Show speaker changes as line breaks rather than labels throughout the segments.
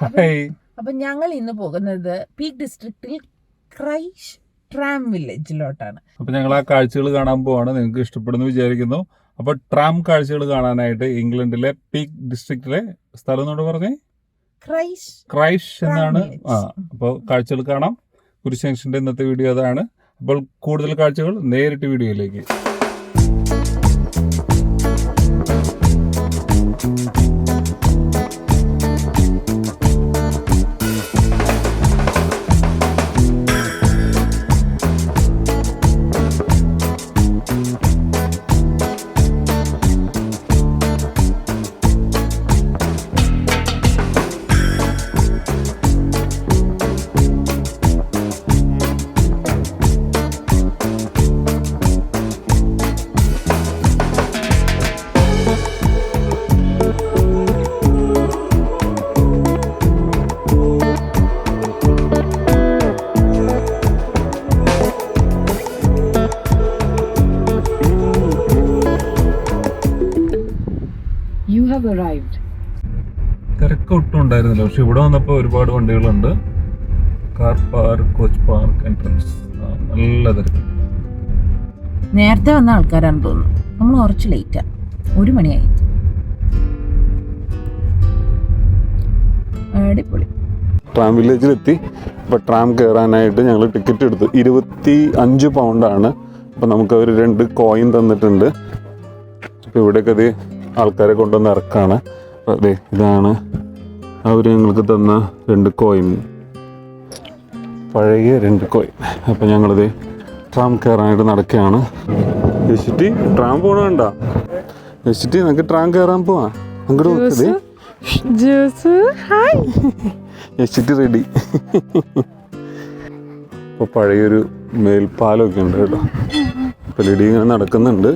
Hi.
അപ്പൊ ഞങ്ങൾ ഇന്ന് പോകുന്നത് പീക്ക് ഡിസ്ട്രിക്റ്റിൽ ക്രൈഷ് ട്രാം വില്ലേജിലോട്ടാണ്.
അപ്പൊ ഞങ്ങൾ ആ കാഴ്ചകൾ കാണാൻ പോവാണ്. നിങ്ങൾക്ക് ഇഷ്ടപ്പെടുന്നു വിചാരിക്കുന്നു. അപ്പൊ ട്രാം കാഴ്ചകൾ കാണാനായിട്ട് ഇംഗ്ലണ്ടിലെ പീക്ക് ഡിസ്ട്രിക്റ്റിലെ സ്ഥലം എന്നോട് പറഞ്ഞേ?
ക്രൈഷ്
ക്രൈഷ് എന്നാണ്. ആ അപ്പോൾ കാഴ്ചകൾ കാണാം. കുരിശങ്ഷന്റെ ഇന്നത്തെ വീഡിയോ അതാണ്. അപ്പോൾ കൂടുതൽ കാഴ്ചകൾ നേരിട്ട് വീഡിയോയിലേക്ക്.
Arrived.
തിരക്ക് ഒട്ടും ഉണ്ടായിരുന്നില്ല. പക്ഷെ ഇവിടെ വന്നപ്പോൾ ഒരുപാട് വണ്ടികളുണ്ട്. Car park coach park entrance നല്ല തിരക്ക്.
നേരത്തെ വന്ന ആൾക്കാരാണ് തോന്നുന്നു. നമ്മൾ കുറച്ച് ലേറ്റാ ഒരു മണിയായി. അടിപൊളി.
ട്രാം വില്ലേജിലെത്തി അപ്പോൾ ട്രാം കയറാനായിട്ട് ഞങ്ങൾ ടിക്കറ്റ് എടുത്തു. ഇരുപത്തി അഞ്ച് പൗണ്ടാണ് അപ്പോൾ നമുക്ക് അവർ രണ്ട് കോയിൻ തന്നിട്ടുണ്ട്. അപ്പോൾ ഇവിടെയൊക്കെ അത് ആൾക്കാരെ കൊണ്ടുവന്ന് ഇറക്കാണ്. അതെ ഇതാണ് അവർ ഞങ്ങൾക്ക് തന്ന രണ്ട് കോയിൻ പഴയ രണ്ട് കോയിൻ അപ്പോൾ ഞങ്ങളിത് ട്രാം കയറാനായിട്ട് നടക്കുകയാണ്. യശിറ്റി ട്രാം പോകണ യശിറ്റി നമുക്ക് ട്രാം കയറാൻ പോവാ? അങ്ങോട്ട് നോക്കതേ എച്ചിട്ട് റെഡി ഇപ്പോൾ പഴയൊരു മേൽപ്പാലമൊക്കെ ഉണ്ട് കേട്ടോ. അപ്പോൾ ലിഡി ഇങ്ങനെ നടക്കുന്നുണ്ട്.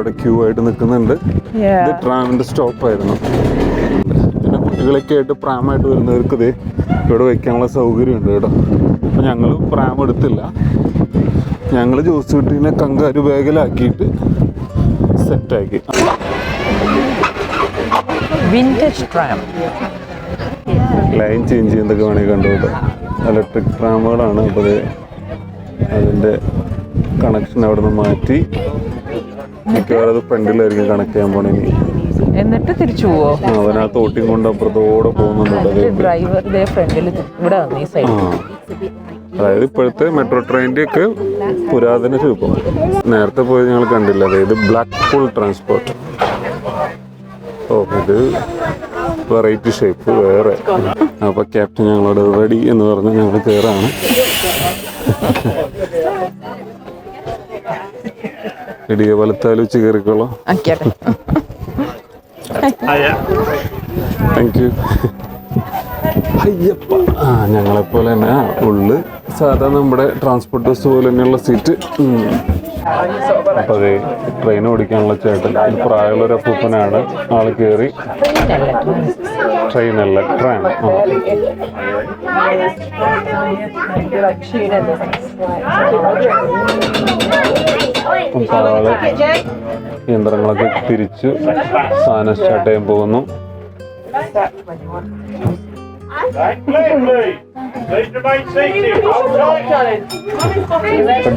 അവിടെ ക്യൂ ആയിട്ട് നിൽക്കുന്നുണ്ട്. ഇത് ട്രാമിന്റെ സ്റ്റോപ്പ് ആയിരുന്നു. പിന്നെ കുട്ടികളൊക്കെ ആയിട്ട് പ്രാമായിട്ട് വരുന്നവർക്ക് ഇത് ഇവിടെ വെക്കാനുള്ള സൗകര്യം ഉണ്ട് കേട്ടോ. അപ്പം ഞങ്ങൾ പ്രാം എടുത്തില്ല. ഞങ്ങൾ ജ്യൂസ് കിട്ടീനെ കങ്കാരു ബാഗിലാക്കിയിട്ട് സെറ്റാക്കി
Vintage ട്രാം
ലൈൻ ചേഞ്ച് ചെയ്യുന്നതൊക്കെ വേണമെങ്കിൽ കണ്ടു ഇലക്ട്രിക് ട്രാമുകളാണ് അപ്പോൾ അത് അതിന്റെ കണക്ഷൻ അവിടെ നിന്ന് മാറ്റി. മിക്കവാറും ഫ്രണ്ടിലായിരിക്കും കണക്ട് ചെയ്യാൻ പോണേ
എന്നിട്ട് തിരിച്ചു പോവോ?
അവനാ തോട്ടിയും കൊണ്ട് അപ്പുറത്തോടെ പോകുന്നുണ്ട്
ഡ്രൈവർ ഇതേ ഫ്രണ്ടിൽ ഇവിടെ വന്നു ഈ സൈഡ്
അതായത് ഇപ്പോഴത്തെ മെട്രോ ട്രെയിന്റെ ഒക്കെ പുരാതന രൂപം. നേരത്തെ പോയത് ഞങ്ങൾ കണ്ടില്ല. അതായത് ബ്ലാക്ക് പൂൾ ട്രാൻസ്പോർട്ട്. ഓ ഇത് വെറൈറ്റി ഷേപ്പ് വേറെ. അപ്പൊ ക്യാപ്റ്റൻ ഞങ്ങളോട് റെഡി എന്ന് പറഞ്ഞ് ഞങ്ങൾ കയറാണ് ഇടിയെ വലുത്താലും വെച്ച് കയറിക്കോളാം താങ്ക് യു അയ്യപ്പ. ആ ഞങ്ങളെപ്പോലെ തന്നെ ഉള്ളു സാധാ നമ്മുടെ ട്രാൻസ്പോർട്ട് ബസ് പോലെ തന്നെയുള്ള സീറ്റ് അപ്പൊ അതെ ട്രെയിൻ ഓടിക്കാനുള്ള ചേട്ടൻ. ഒരു അപ്പൂപ്പനാണ്. ആൾ കയറി ട്രെയിനല്ല ട്രാം ആ. അപ്പൊ ആൾ യന്ത്രങ്ങളൊക്കെ തിരിച്ചു സാധനം സ്റ്റാർട്ട് ചെയ്യാൻ പോകുന്നു.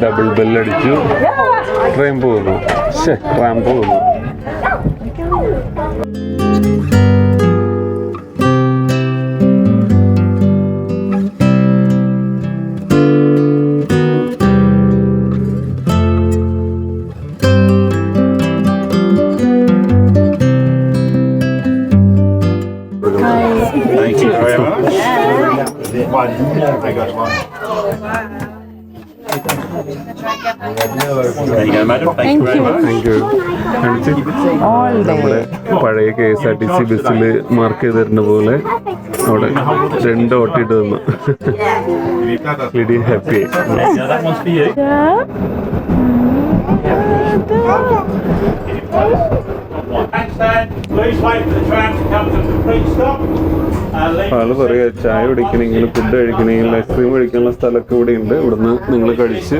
ഡബിൾ ബെല്ലടിച്ചു ട്രെയിൻ പോകുന്നു ട്രാം പോകുന്നു നമ്മുടെ പഴയ K S R T C ബസ്സിൽ മാർക്ക് ചെയ്തിരുന്ന പോലെ അവിടെ രണ്ട് ഓട്ടിട്ട് തന്നു ഹാപ്പി
Yeah,
ആൾ പറയുക ചായ കുടിക്കണമെങ്കിൽ ഫുഡ് കഴിക്കണമെങ്കിൽ ഐസ്ക്രീം കഴിക്കാനുള്ള സ്ഥലമൊക്കെ ഇവിടെ ഉണ്ട് ഇവിടുന്ന് നിങ്ങൾ കഴിച്ച്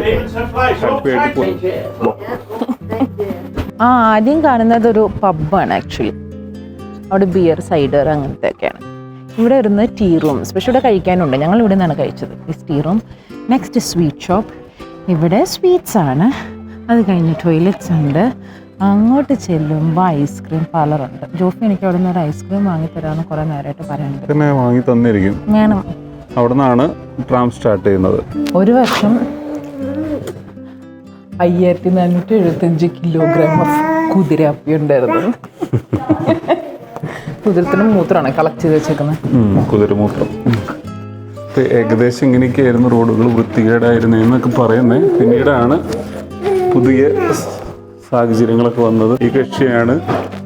ഹാപ്പി ആയിട്ട്. പോകും
ആ ആദ്യം കാണുന്നത് ഒരു പബ്ബാണ് ആക്ച്വലി അവിടെ ബിയർ സൈഡർ അങ്ങനത്തെ ഒക്കെയാണ് ഇവിടെ ഇരുന്ന് ടീ റൂംസ് പക്ഷെ ഇവിടെ കഴിക്കാനുണ്ട്. ഞങ്ങൾ ഇവിടെ നിന്നാണ് കഴിച്ചത്. ഈ tea room next sweet shop ഇവിടെ സ്വീറ്റ്സ് ആണ്. അത് കഴിഞ്ഞ് ടോയ്ലറ്റ്സ് ഉണ്ട്. അങ്ങോട്ട് ചെല്ലുമ്പോൾ ഐസ്ക്രീം പാർലറുണ്ട് ജോഫി എനിക്ക് അവിടെ നിന്ന് ഒരു ഐസ്ക്രീം വാങ്ങി തരാന്ന് കുറേ നേരമായിട്ട് പറയുന്നുണ്ട്.
പിന്നെ വാങ്ങി തന്നിരിക്കും.
വേണം.
അവിടെ നിന്നാണ് ട്രാം സ്റ്റാർട്ട് ചെയ്യുന്നത്.
ഒരു വർഷം അയ്യായിരത്തി നാനൂറ്റി എഴുപത്തഞ്ച് കിലോഗ്രാം ഓഫ് കുതിരാപ്പി ഉണ്ടായിരുന്നു. കുതിരത്തിന് മൂത്രമാണ് കളക്ട് ചെയ്ത് വെച്ചേക്കുന്നത്.
കുതിരമൂത്രം. ഏകദേശം ഇങ്ങനെയൊക്കെയായിരുന്നു റോഡുകൾ വൃത്തികേടായിരുന്നു എന്നൊക്കെ പറയുന്നത് പിന്നീടാണ് പുതിയ സാഹചര്യങ്ങളൊക്കെ വന്നത്. ഈ കക്ഷിയാണ്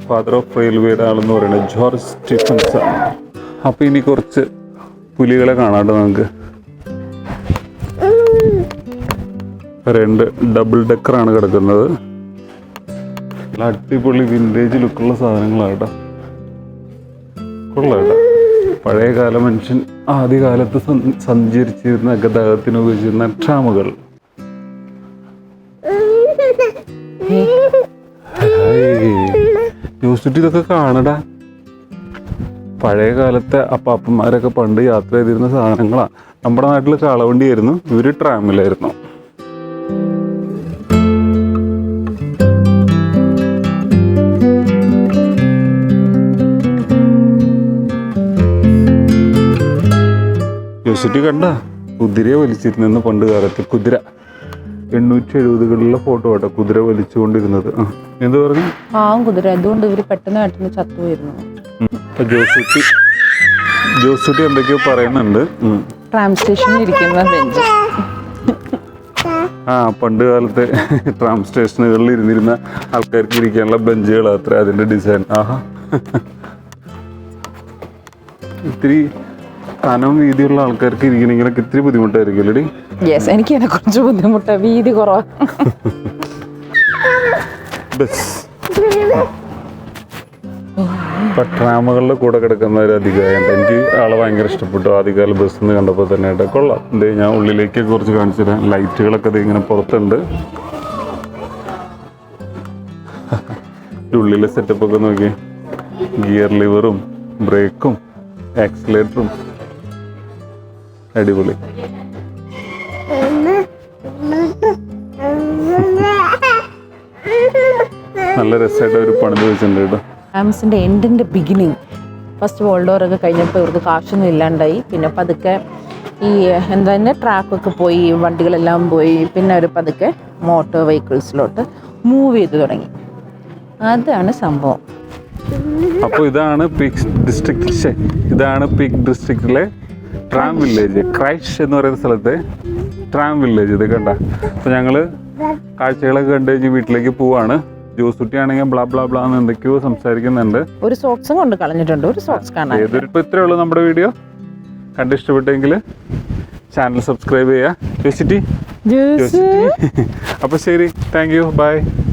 ഫാദർ ഓഫ് റെയിൽവേയുടെ ആളെന്ന് പറയുന്നത് ജോർജ് സ്റ്റീഫൻസ് അപ്പൊ ഇനി കുറച്ച് പുലികളെ കാണാണ്ട് നമുക്ക്. രണ്ട് ഡബിൾ ഡെക്കറാണ് കിടക്കുന്നത്. അടിപൊളി വിന്റേജ് ലുക്കുള്ള സാധനങ്ങളാണ് കേട്ടോ കൊള്ളാം പഴയകാല മനുഷ്യൻ ആദ്യകാലത്ത് സഞ്ച- സഞ്ചരിച്ചിരുന്ന ഗതാഗതത്തിന് ഉപയോഗിച്ചിരുന്ന ട്രാമുകൾ യൂസിറ്റി ഇതൊക്കെ കാണടാ. പഴയ കാലത്തെ അപ്പാപ്പന്മാരൊക്കെ പണ്ട് യാത്ര ചെയ്തിരുന്ന സാധനങ്ങളാ. നമ്മുടെ നാട്ടിൽ കാളവണ്ടിയായിരുന്നു ഇവർ ട്രാമിലായിരുന്നു. യൂസിറ്റി കണ്ട? കുതിരയെ വലിച്ചിരുന്നെന്ന് പണ്ട് കാലത്ത് കുതിര. എണ്ണൂറ്റി എഴുപതുകളിലെ ഫോട്ടോ കേട്ടോ കുതിര വലിച്ചുകൊണ്ടിരുന്നത്. ആ എന്ത് പറഞ്ഞു?
പാവം കുതിര. അതുകൊണ്ട് ഇവർ പെട്ടെന്ന് പെട്ടെന്ന് ചത്തുപോയിരുന്നു.
ജോസൂട്ടി ജോസൂട്ടി എന്തൊക്കെയോ പറയുന്നുണ്ട്.
ട്രാം സ്റ്റേഷനിൽ ഇരിക്കുന്ന ബെഞ്ച്
ആ പണ്ട് കാലത്തെ ട്രാം സ്റ്റേഷനുകളിൽ ഇരുന്നിരുന്ന ആൾക്കാർക്ക് ഇരിക്കാനുള്ള ബെഞ്ചുകൾ അത്ര അതിന്റെ ഡിസൈൻ ആഹാ. ഇത്തിരി കനം വീതിയുള്ള ആൾക്കാർക്ക് ഇരിക്കണമെങ്കിലൊക്കെ ഇത്തിരി ബുദ്ധിമുട്ടായിരിക്കും
യെസ് എനിക്ക് അതിനെ കുറച്ച് ബുദ്ധിമുട്ട്. വീതി കുറവാ.
ബസ്. ട്രാമുകളുടെ കൂടെ കിടക്കുന്ന ഒരു അധികാരം എനിക്ക് ആളെ ഭയങ്കര ഇഷ്ടപ്പെട്ടു. ആദ്യകാല ബസ് എന്ന് കണ്ടപ്പോൾ തന്നെ ആയിട്ട് കൊള്ളാം. ഇതേ ഞാൻ ഉള്ളിലേക്ക് കുറച്ച് കാണിച്ചു തരാം. ലൈറ്റുകളൊക്കെ ഇങ്ങനെ പുറത്തുണ്ട്. ഉള്ളിലെ സെറ്റപ്പ് ഒക്കെ നോക്കി ഗിയർ ലിവറും ബ്രേക്കും ആക്സിലേറ്ററും അടിപൊളി. നല്ല രസമായിട്ട് ഒരു പണി വെച്ചിട്ടുണ്ട് കേട്ടോ.
എൻഡിന്റെ ബിഗിനിങ് ഫസ്റ്റ് വേൾഡ് വാർ ഒക്കെ കഴിഞ്ഞപ്പോൾ ഇവർക്ക് കാശൊന്നും ഇല്ലാണ്ടായി. പിന്നെ പതുക്കെ ഈ എന്താ തന്നെ ട്രാക്കൊക്കെ പോയി വണ്ടികളെല്ലാം പോയി. പിന്നെ അവർ പതുക്കെ മോട്ടോർ വെഹിക്കിൾസിലോട്ട് മൂവ് ചെയ്ത് തുടങ്ങി. അതാണ് സംഭവം.
അപ്പോൾ ഇതാണ് പീക്ക് ഡിസ്ട്രിക്ട് ഇതാണ് പീക്ക് ഡിസ്ട്രിക്റ്റിലെ ട്രാം വില്ലേജ് ക്രൈസ്റ്റ് എന്ന് പറയുന്ന സ്ഥലത്തെ ട്രാം വില്ലേജ് ഇത് കണ്ട. അപ്പോൾ ഞങ്ങൾ കാഴ്ചകളൊക്കെ കണ്ടു കഴിഞ്ഞ് വീട്ടിലേക്ക് പോവാണ്. ജ്യൂസ് ആണെങ്കിൽ ബ്ലാ ബ്ലാ ബ്ലാ എന്ന് എന്തൊക്കെയോ സംസാരിക്കുന്നുണ്ട്.
ഒരു സോക്സും കൊണ്ട് കളഞ്ഞിട്ടുണ്ട്. ഒരു സോക്സ് കാണാൻ.
ഏതൊരു ഇപ്പോൾ ഇത്രയേ ഉള്ളൂ നമ്മുടെ വീഡിയോ കണ്ട് ഇഷ്ടപ്പെട്ടെങ്കിൽ ചാനൽ സബ്സ്ക്രൈബ് ചെയ്യുക. ജോസിറ്റി ജോസിറ്റി അപ്പോൾ ശരി. Thank you by